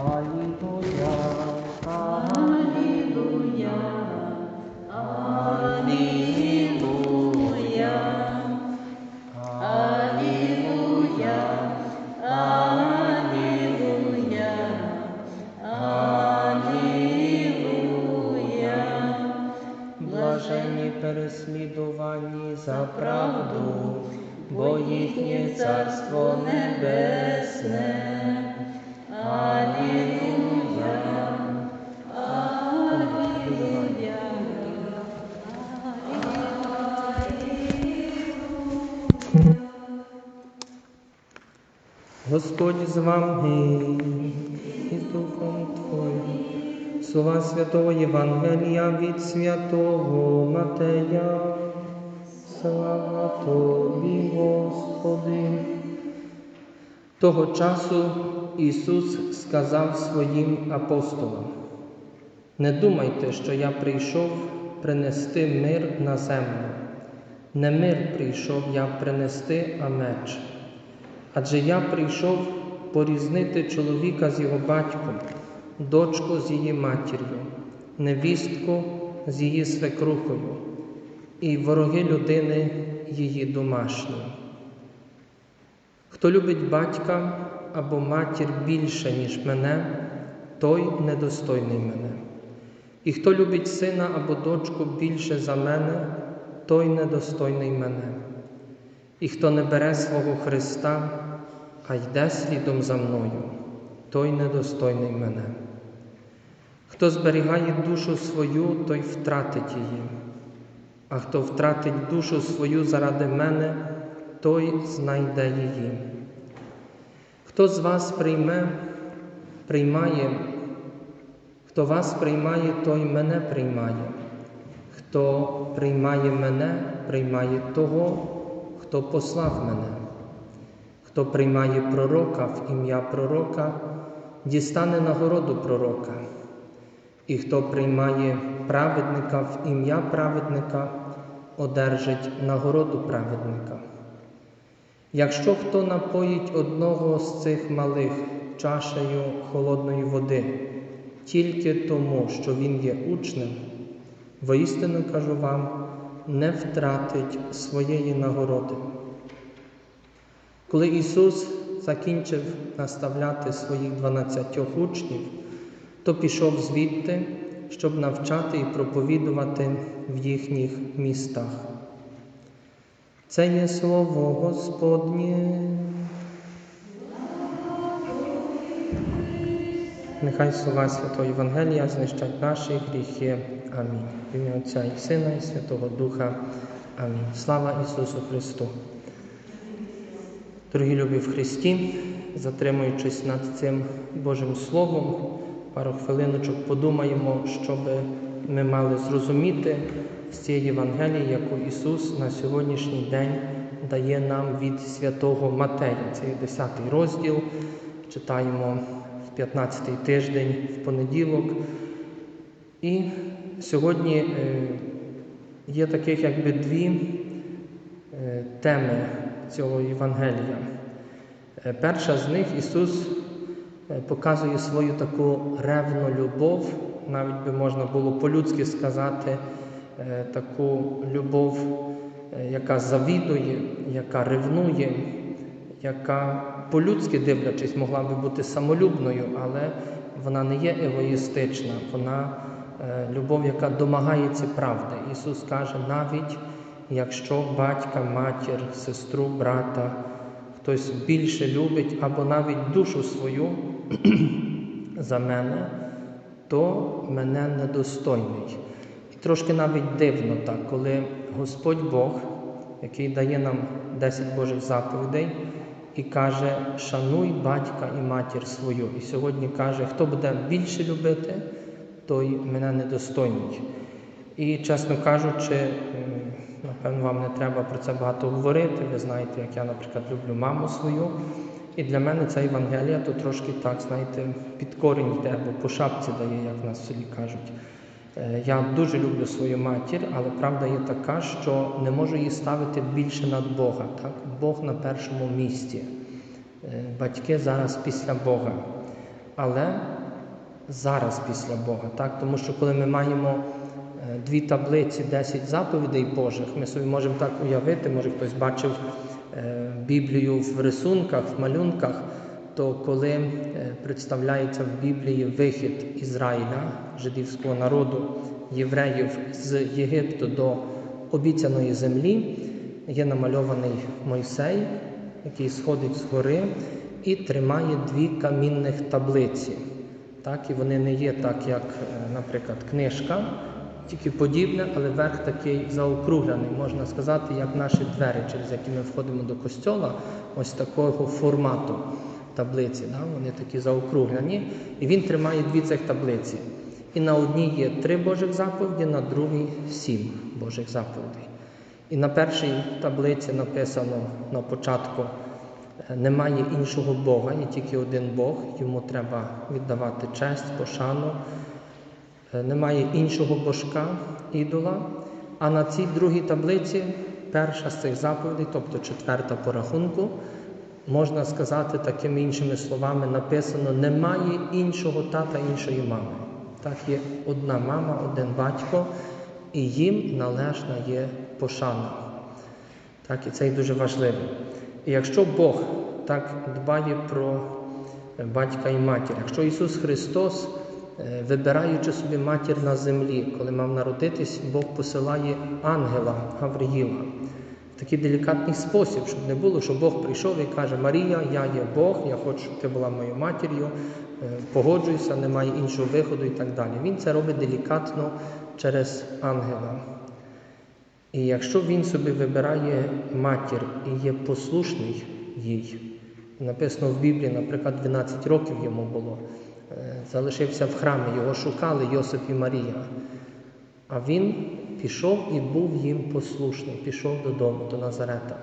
Алілуя, Алілуя, Алілуя, Алілуя. Блаженні переслідувані за правду, бо їхнє царство небесне. Господь з вами і Духом Твоїм. Слова Святого Євангелія від Святого Матея. Слава Тобі, Господи. Того часу Ісус сказав своїм апостолам: Не думайте, що я прийшов принести мир на землю. Не мир прийшов я принести, а меч. Адже я прийшов порізнити чоловіка з його батьком, дочку з її матір'ю, невістку з її свекрухою, і вороги людини її домашньої. Хто любить батька або матір більше, ніж мене, той недостойний мене. І хто любить сина або дочку більше за мене, той недостойний мене. І хто не бере свого Христа, а йде слідом за мною, той недостойний мене. Хто зберігає душу свою, той втратить її, а хто втратить душу свою заради мене, той знайде її. Хто з вас прийме, приймає, хто вас приймає, той мене приймає. Хто приймає мене, приймає того, хто послав мене. Хто приймає пророка в ім'я пророка, дістане нагороду пророка. І хто приймає праведника в ім'я праведника, одержить нагороду праведника. Якщо хто напоїть одного з цих малих чашею холодної води, тільки тому, що він є учнем, воістину кажу вам, не втратить своєї нагороди. Коли Ісус закінчив наставляти своїх дванадцятьох учнів, то пішов звідти, щоб навчати і проповідувати в їхніх містах. Це є слово Господнє. Нехай слова Святого Євангелія знищать наші гріхи. Амінь. В ім'я Отця і Сина, і Святого Духа. Амінь. Слава Ісусу Христу. Дорогі любі в Христі, затримуючись над цим Божим Словом, пару хвилиночок подумаємо, що би ми мали зрозуміти з цієї Євангелії, яку Ісус на сьогоднішній день дає нам від святого Матея. Це є 10 розділ. Читаємо в 15-й тиждень в понеділок. І сьогодні е, є таких якби дві е, теми цього Євангелія. Е, Перша з них Ісус показує свою таку ревну любов, навіть би можна було по-людськи сказати, таку любов, е, яка завідує, яка ревнує, яка по-людськи дивлячись, могла би бути самолюбною, але вона не є егоїстична, вона е, любов, яка домагається правди. Ісус каже, навіть якщо батька, матір, сестру, брата, хтось більше любить або навіть душу свою за мене, то мене недостойний. Трошки навіть дивно так, коли Господь Бог, який дає нам 10 Божих заповідей, і каже, шануй батька і матір свою. І сьогодні каже, хто буде більше любити, той мене недостойний. І, чесно кажучи, напевно, вам не треба про це багато говорити. Ви знаєте, як я, наприклад, люблю маму свою. І для мене ця Євангелія то трошки так, знаєте, під корінь йде, або по шапці дає, як нас в селі кажуть. Е, Я дуже люблю свою матір, але правда є така, що не можу її ставити більше над Бога. Так? Бог на першому місці. Е, Батьки зараз після Бога. але зараз після Бога. Так? Тому що коли ми маємо е, дві таблиці, 10 заповідей Божих, ми собі можемо так уявити, може хтось бачив Біблію в рисунках, в малюнках, то коли е, представляється в Біблії вихід Ізраїля, жидівського народу, євреїв з Єгипту до обіцяної землі, є намальований Мойсей, який сходить з гори і тримає дві камінних таблиці. Так, і вони не є так, як, е, наприклад, книжка, тільки подібне, але верх такий заокруглений, можна сказати, як наші двері, через які ми входимо до костьола, ось такого формату таблиці. Да? Вони такі заокруглені. І він тримає дві цих таблиці. І на одній є три Божих заповіді, на другій сім Божих заповідей. І на першій таблиці написано на початку е, немає іншого Бога, є тільки один Бог, йому треба віддавати честь, пошану. Е, Немає іншого божка, ідола. А на цій другій таблиці перша з цих заповідей, тобто четверта по рахунку, можна сказати такими іншими словами, написано: немає іншого тата, іншої мами. Так є одна мама, один батько, і їм належна є пошана. Так, і це і дуже важливо. І якщо Бог так дбає про е, батька і матір, якщо Ісус Христос, е, вибираючи собі матір на землі, коли мав народитись, Бог посилає ангела Гавриїла такий делікатний спосіб, щоб не було, що Бог прийшов і каже: Марія, я є Бог, я хочу, щоб ти була моєю матір'ю, е, погоджуйся, немає іншого виходу і так далі. Він це робить делікатно через ангела. І якщо він собі вибирає матір і є послушний їй, написано в Біблії, наприклад, 12 років йому було, е, залишився в храмі, його шукали Йосип і Марія. А він пішов і був їм послушний, пішов додому, до Назарета.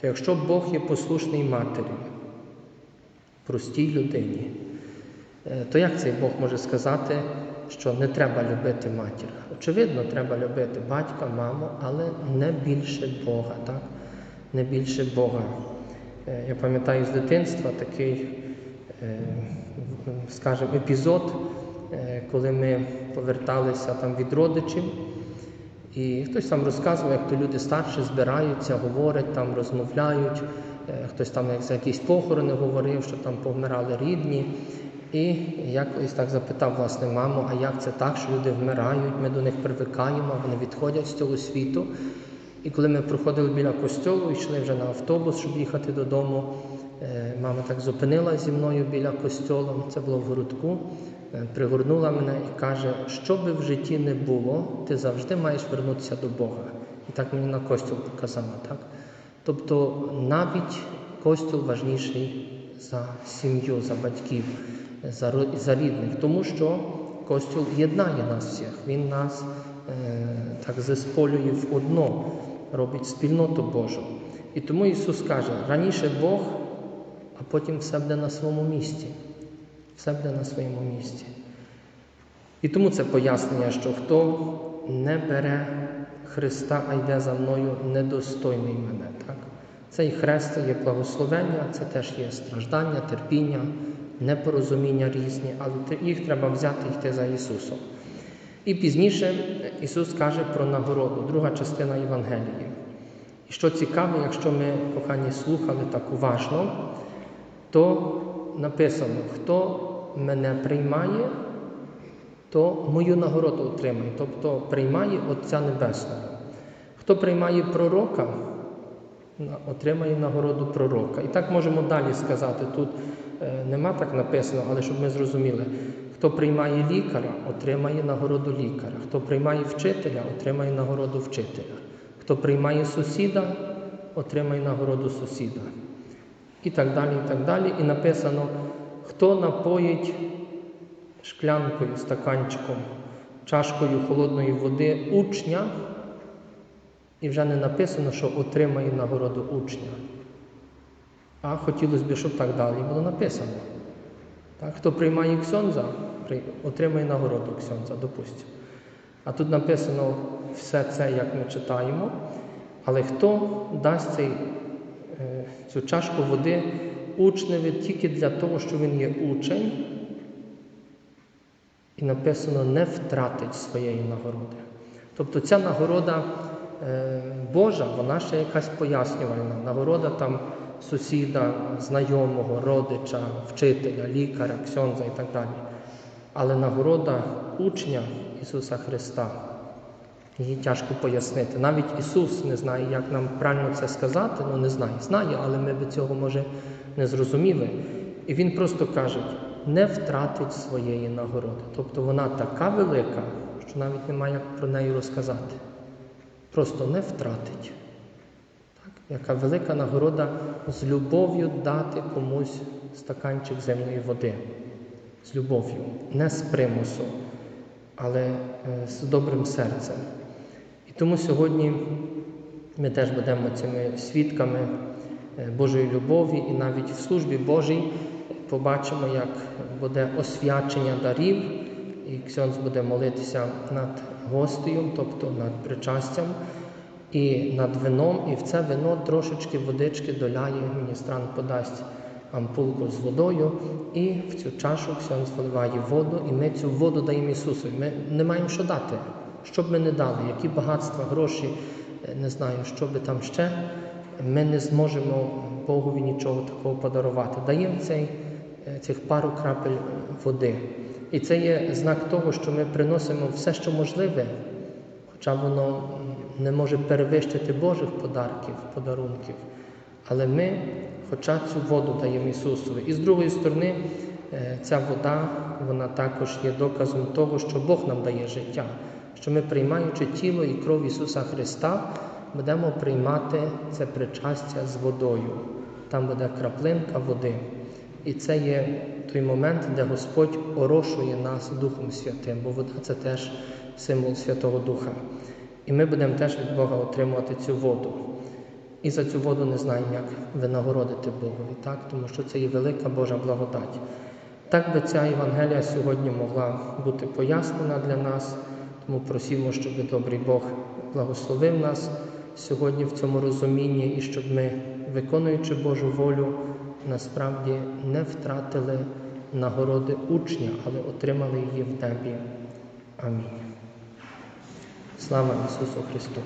То якщо Бог є послушний матері, простій людині, е, то як цей Бог може сказати, що не треба любити матір? Очевидно, треба любити батька, маму, але не більше Бога, так? Не більше Бога. Е, Я пам'ятаю з дитинства такий, е, скажімо, епізод, коли ми поверталися там від родичів. І хтось там розказував, як то люди старші збираються, говорять, там розмовляють, Е, хтось там як за якісь похорони говорив, що там повмирали рідні. І я колись так запитав власне маму, а як це так, що люди вмирають, ми до них привикаємо, вони відходять з цього світу. І коли ми проходили біля костьолу, йшли вже на автобус, щоб їхати додому, е, мама так зупинилася зі мною біля костьолу, це було в городку, пригорнула мене і каже, що би в житті не було, ти завжди маєш вернутися до Бога. І так мені на костьол показала. Так? Тобто навіть костьол важніший за сім'ю, за батьків, за, за рідних, тому що костьол єднає нас всіх, він нас е, так засполює в одно, робить спільноту Божу. І тому Ісус каже, раніше Бог, а потім все буде на своєму місці. Все буде на своєму місці. І тому це пояснення, що хто не бере Христа, а йде за мною, недостойний мене. Так? Цей хрест є благословення, це теж є страждання, терпіння, непорозуміння різні, але їх треба взяти і йти за Ісусом. І пізніше Ісус каже про нагороду, друга частина Євангелії. І що цікаво, якщо ми, кохані, слухали так уважно, то написано, хто мене приймає, то мою нагороду отримає, тобто приймає Отця Небесного. Хто приймає пророка, отримає нагороду пророка. І так можемо далі сказати. Тут е, нема так написано, але щоб ми зрозуміли, хто приймає лікаря, отримає нагороду лікаря. Хто приймає вчителя, отримає нагороду вчителя. Хто приймає сусіда, отримає нагороду сусіда. І так далі, і так далі. І написано, хто напоїть шклянкою, стаканчиком, чашкою холодної води учня, і вже не написано, що отримає нагороду учня. А хотілося б, щоб так далі було написано. Так, хто приймає ксьонза, отримає нагороду ксьонза, допустимо. А тут написано все це, як ми читаємо, але хто дасть цей, цю чашку води учневі тільки для того, що він є учень, І написано не втратить своєї нагороди. Тобто ця нагорода е, Божа, вона ще якась пояснювальна. Нагорода там сусіда, знайомого, родича, вчителя, лікаря, ксьонза і так далі. Але нагорода учня Ісуса Христа, її тяжко пояснити. Навіть Ісус не знає, як нам правильно це сказати, ну не знає, знає, але ми би цього може не зрозуміли. І Він просто каже, не втратить своєї нагороди. Тобто вона така велика, що навіть немає як про неї розказати. Просто не втратить. Так? Яка велика нагорода з любов'ю дати комусь стаканчик земної води. З любов'ю, не з примусу, але е, з добрим серцем. І тому сьогодні ми теж будемо цими свідками е, Божої любові, і навіть в службі Божій побачимо, як буде освячення дарів, і Ксьонс буде молитися над гостею, тобто над причастям, і над вином, і в це вино трошечки водички доляє, міністрант подасть ампулку з водою, і в цю чашу Ксьонс вливає воду, і ми цю воду даємо Ісусу. Ми не маємо що дати. Що б ми не дали, які багатства, гроші, е, не знаю, що би там ще, ми не зможемо Богові нічого такого подарувати. Даємо цей, е, цих пару крапель води. І це є знак того, що ми приносимо все, що можливе, хоча воно не може перевищити Божих подарків, подарунків. Але ми, хоча цю воду даємо Ісусові. І з другої сторони, е, ця вода, вона також є доказом того, що Бог нам дає життя, що ми, приймаючи тіло і кров Ісуса Христа, будемо приймати це причастя з водою. Там буде краплинка води. І це є той момент, де Господь орошує нас Духом Святим, бо вода це теж символ Святого Духа. І ми будемо теж від Бога отримувати цю воду. І за цю воду не знаємо, як винагородити Богові, так? тому що це є велика Божа благодать. Так би ця Євангелія сьогодні могла бути пояснена для нас, тому просимо, щоб добрий Бог благословив нас сьогодні в цьому розумінні і щоб ми, виконуючи Божу волю, насправді не втратили нагороди учня, але отримали її в небі. Амінь. Слава Ісусу Христу!